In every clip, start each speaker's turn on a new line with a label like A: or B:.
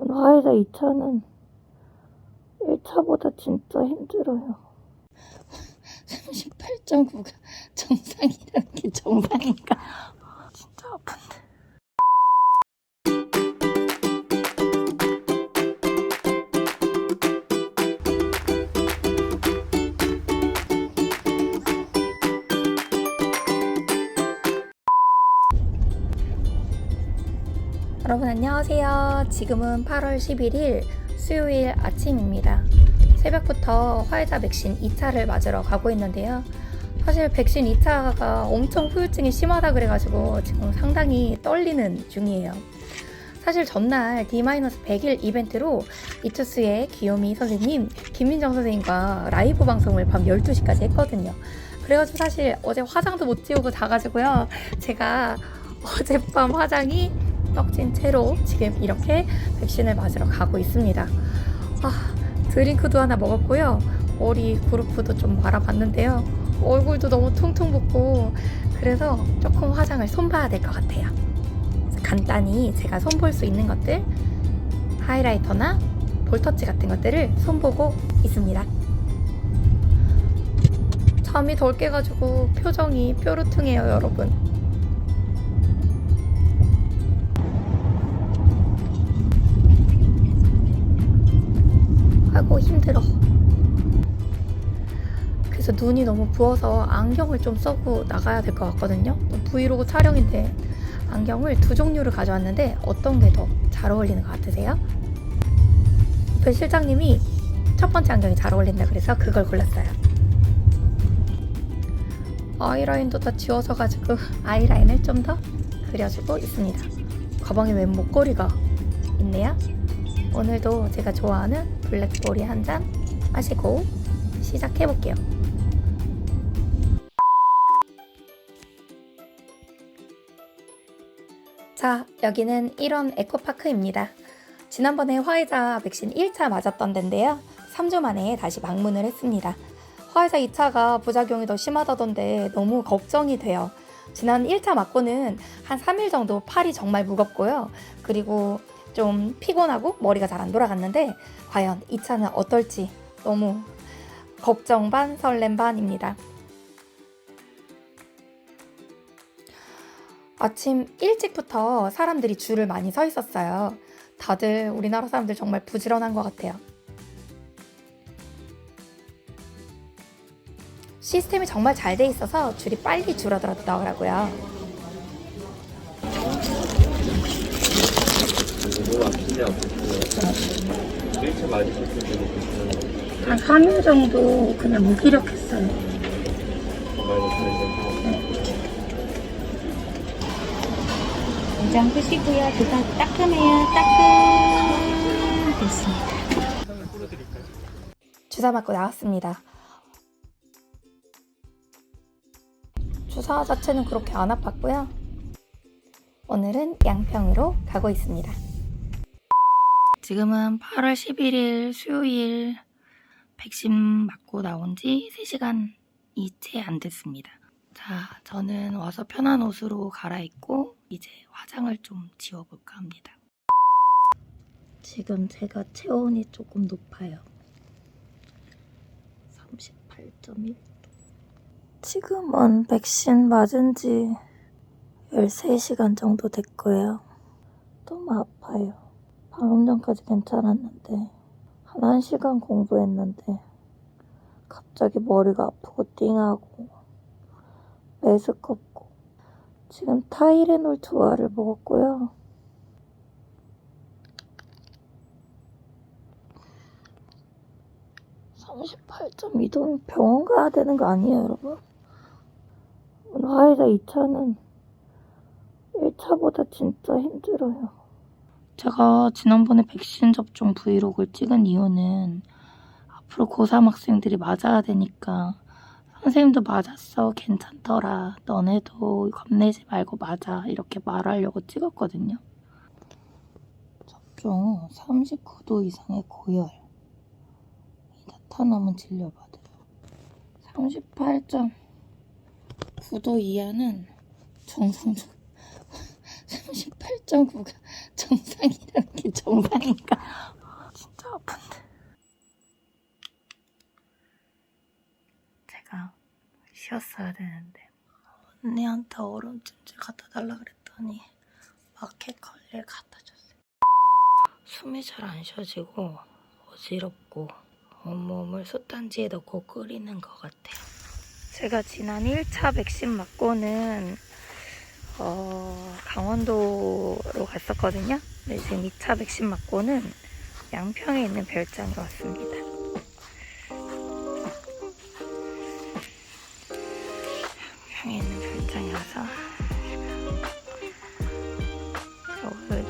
A: 화이자 2차는 1차보다 진짜 힘들어요. 38.9가 정상이라는 게 정상인가? 여러분 안녕하세요. 지금은 8월 11일 수요일 아침입니다. 새벽부터 화이자 백신 2차를 맞으러 가고 있는데요. 사실 백신 2차가 엄청 후유증이 심하다 그래가지고 지금 상당히 떨리는 중이에요. 사실 전날 D-100일 이벤트로 이투스의 귀요미 선생님, 김민정 선생님과 라이브 방송을 밤 12시까지 했거든요. 그래가지고 사실 어제 화장도 못 지우고 자가지고요. 제가 어젯밤 화장이 떡진 채로 지금 이렇게 백신을 맞으러 가고 있습니다. 아, 드링크도 하나 먹었고요. 머리 그루프도 좀 말아봤는데요. 얼굴도 너무 퉁퉁 붓고 그래서 조금 화장을 손봐야 될 것 같아요. 간단히 제가 손볼 수 있는 것들 하이라이터나 볼터치 같은 것들을 손보고 있습니다. 잠이 덜 깨가지고 표정이 뾰루퉁해요, 여러분. 아이고 힘들어. 그래서 눈이 너무 부어서 안경을 좀 써고 나가야 될 것 같거든요. 또 브이로그 촬영인데 안경을 두 종류를 가져왔는데 어떤 게 더 잘 어울리는 것 같으세요? 배 실장님이 첫 번째 안경이 잘 어울린다 그래서 그걸 골랐어요. 아이라인도 다 지워서 가지고 아이라인을 좀 더 그려주고 있습니다. 가방에 웬 목걸이가 있네요. 오늘도 제가 좋아하는 블랙보리 한잔 마시고 시작해 볼게요. 자, 여기는 1원 에코파크입니다. 지난번에 화이자 백신 1차 맞았던 데인데요. 3주 만에 다시 방문을 했습니다. 화이자 2차가 부작용이 더 심하다던데 너무 걱정이 돼요. 지난 1차 맞고는 한 3일 정도 팔이 정말 무겁고요. 그리고 좀 피곤하고 머리가 잘 안 돌아갔는데 과연 2차는 어떨지 너무 걱정 반 설렘 반입니다. 아침 일찍부터 사람들이 줄을 많이 서 있었어요. 다들 우리나라 사람들 정말 부지런한 것 같아요. 시스템이 정말 잘 돼 있어서 줄이 빨리 줄어들었더라고요.
B: 너무 아프지 않고 1차 맞으셨을 때도 괜찮은
A: 한 3일 정도 그냥 무기력했어요.
C: 긴장 푸시고요. 두상 따끔해요. 따끔. 됐습니다.
A: 주사 맞고 나왔습니다. 주사 자체는 그렇게 안 아팠고요. 오늘은 양평으로 가고 있습니다. 지금은 8월 11일 수요일 백신 맞고 나온 지 3시간이 채 안 됐습니다. 자, 저는 와서 편한 옷으로 갈아입고 이제 화장을 좀 지워볼까 합니다. 지금 제가 체온이 조금 높아요. 38.1도. 지금은 백신 맞은 지 13시간 정도 됐고요. 너무 아파요. 방금 전까지 괜찮았는데, 한 1시간 공부했는데, 갑자기 머리가 아프고 띵하고, 메스껍고, 지금 타이레놀 두 알을 먹었고요. 삼십팔 점 이도면 병원 가야 되는 거 아니에요, 여러분? 오늘 화이자 2차는 1차보다 진짜 힘들어요. 제가 지난번에 백신 접종 브이로그를 찍은 이유는 앞으로 고3 학생들이 맞아야 되니까 선생님도 맞았어, 괜찮더라, 너네도 겁내지 말고 맞아 이렇게 말하려고 찍었거든요. 접종 후 39도 이상의 고열 이 나타나면 진료받아요. 38.9도 이하는 정상적 38.9가 정상이라는 게 정... 동상이니까 진짜 아픈데. 제가 쉬었어야 되는데 언니한테 얼음 찜질 갖다 달라 그랬더니 마켓 걸레 갖다 줬어요. 숨이 잘 안 쉬어지고 어지럽고 온몸을 솥단지에 넣고 끓이는 것 같아요. 제가 지난 1차 백신 맞고는 어, 강원도로 갔었거든요. 근데 지금 2차 백신 맞고는 양평에 있는 별장에 왔습니다. 양평에 있는 별장에 와서 오늘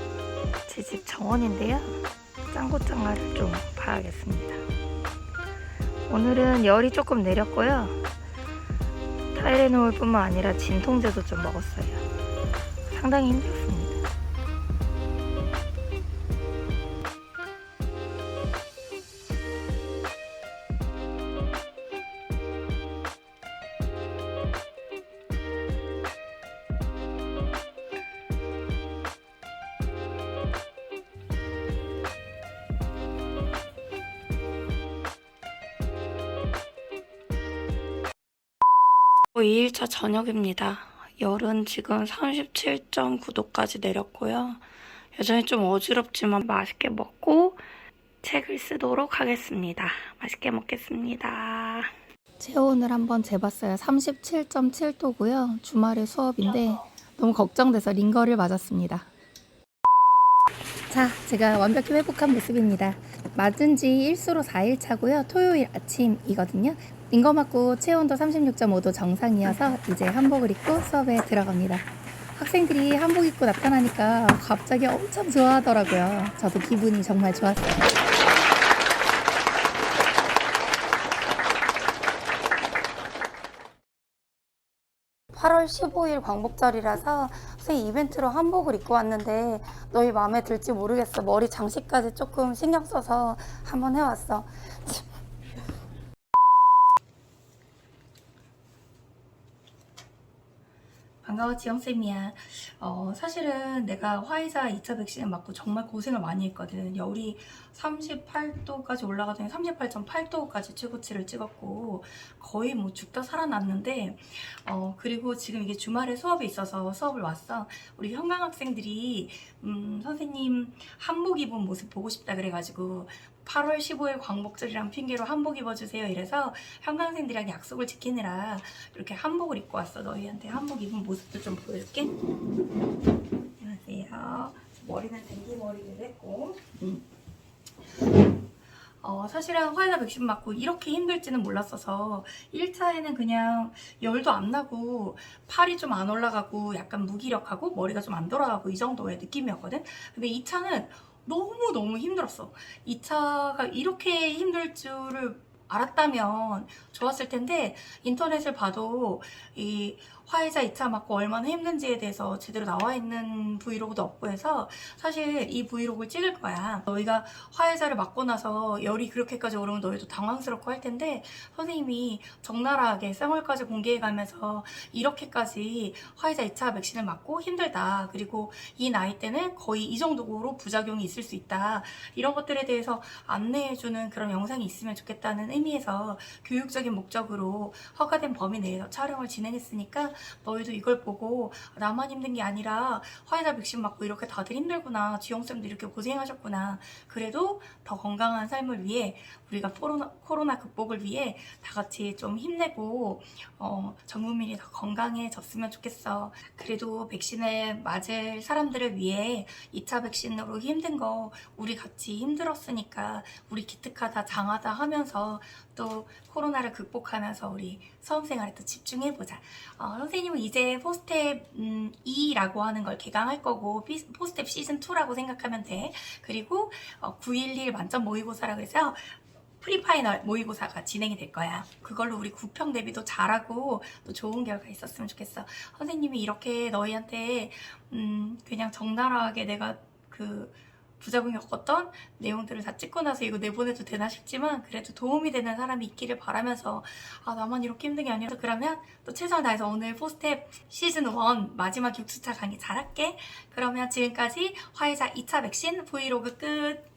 A: 제집 정원인데요. 짱구짱아를 좀 봐야겠습니다. 오늘은 열이 조금 내렸고요. 타이레놀뿐만 아니라 진통제도 좀 먹었어요. 상당히 힘들었습니다. 2일차 저녁입니다. 열은 지금 37.9도까지 내렸고요. 여전히 좀 어지럽지만 맛있게 먹고 책을 쓰도록 하겠습니다. 맛있게 먹겠습니다. 체온을 한번 재봤어요. 37.7도고요. 주말에 수업인데 너무 걱정돼서 링거를 맞았습니다. 자, 제가 완벽히 회복한 모습입니다. 맞은 지 일수로 4일 차고요. 토요일 아침이거든요. 링거 맞고 체온도 36.5도 정상이어서 이제 한복을 입고 수업에 들어갑니다. 학생들이 한복 입고 나타나니까 갑자기 엄청 좋아하더라고요. 저도 기분이 정말 좋았어요. (8월 15일) 광복절이라서 선생님 이벤트로 한복을 입고 왔는데 너희 마음에 들지 모르겠어. 머리 장식까지 조금 신경 써서 한번 해왔어 반가워 지영쌤이야. 어, 사실은 내가 화이자 2차 백신을 맞고 정말 고생을 많이 했거든. 열이 38도까지 올라가더니 38.8도까지 최고치를 찍었고 거의 뭐 죽다 살아났는데 어, 그리고 지금 이게 주말에 수업이 있어서 수업을 왔어. 우리 현강 학생들이 음, 선생님 한복 입은 모습 보고 싶다 그래가지고 8월 15일 광복절이랑 핑계로 한복 입어주세요. 이래서 현강생들이랑 약속을 지키느라 이렇게 한복을 입고 왔어. 너희한테 한복 입은 모습도 좀 보여줄게. 안녕하세요. 머리는 댕기 머리를 했고. 음. 어, 사실은 화이자 백신 맞고 이렇게 힘들지는 몰랐어서 1차에는 그냥 열도 안 나고 팔이 좀 안 올라가고 약간 무기력하고 머리가 좀 안 돌아가고 이 정도의 느낌이었거든. 근데 2차는 너무너무 힘들었어. 2차가 이렇게 힘들 줄을 알았다면 좋았을 텐데 인터넷을 봐도 이 화이자 2차 맞고 얼마나 힘든지에 대해서 제대로 나와 있는 브이로그도 없고 해서 사실 이 브이로그를 찍을 거야. 너희가 화이자를 맞고 나서 열이 그렇게까지 오르면 너희도 당황스럽고 할 텐데 선생님이 적나라하게 쌩얼까지 공개해가면서 이렇게까지 화이자 2차 백신을 맞고 힘들다. 그리고 이 나이 때는 거의 이 정도로 부작용이 있을 수 있다. 이런 것들에 대해서 안내해주는 그런 영상이 있으면 좋겠다는 의미에서 교육적인 목적으로 허가된 범위 내에서 촬영을 진행했으니까 너희도 이걸 보고 나만 힘든 게 아니라 화이자 백신 맞고 이렇게 다들 힘들구나. 지영쌤도 이렇게 고생하셨구나. 그래도 더 건강한 삶을 위해 우리가 코로나, 코로나 극복을 위해 다 같이 좀 힘내고 어, 전 국민이 더 건강해졌으면 좋겠어. 그래도 백신을 맞을 사람들을 위해 2차 백신으로 힘든 거 우리 같이 힘들었으니까 우리 기특하다 장하다 하면서 또 코로나를 극복하면서 우리 수험생활에 또 집중해보자. 어, 선생님은 이제 포스텝 음, 2라고 하는 걸 개강할 거고 피- 포스텝 시즌 2라고 생각하면 돼. 그리고 어, 911 만점 모의고사라 그래서 프리파이널 모의고사가 진행이 될 거야. 그걸로 우리 구평 대비도 잘하고 또 좋은 결과 있었으면 좋겠어. 선생님이 이렇게 너희한테 음, 그냥 적나라하게 내가 그 부작용이 없었던 내용들을 다 찍고 나서 이거 내보내도 되나 싶지만 그래도 도움이 되는 사람이 있기를 바라면서 아 나만 이렇게 힘든 게 아니라 그러면 또 최선을 다해서 오늘 포스텝 시즌 1 마지막 6주차 강의 잘할게. 그러면 지금까지 화이자 2차 백신 브이로그 끝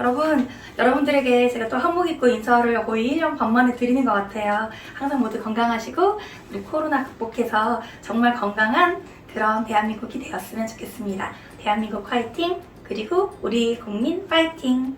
A: 여러분, 여러분들에게 제가 또 한복 입고 인사를 거의 1년 반 만에 드리는 것 같아요. 항상 모두 건강하시고, 우리 코로나 극복해서 정말 건강한 그런 대한민국이 되었으면 좋겠습니다. 대한민국 화이팅! 그리고 우리 국민 파이팅!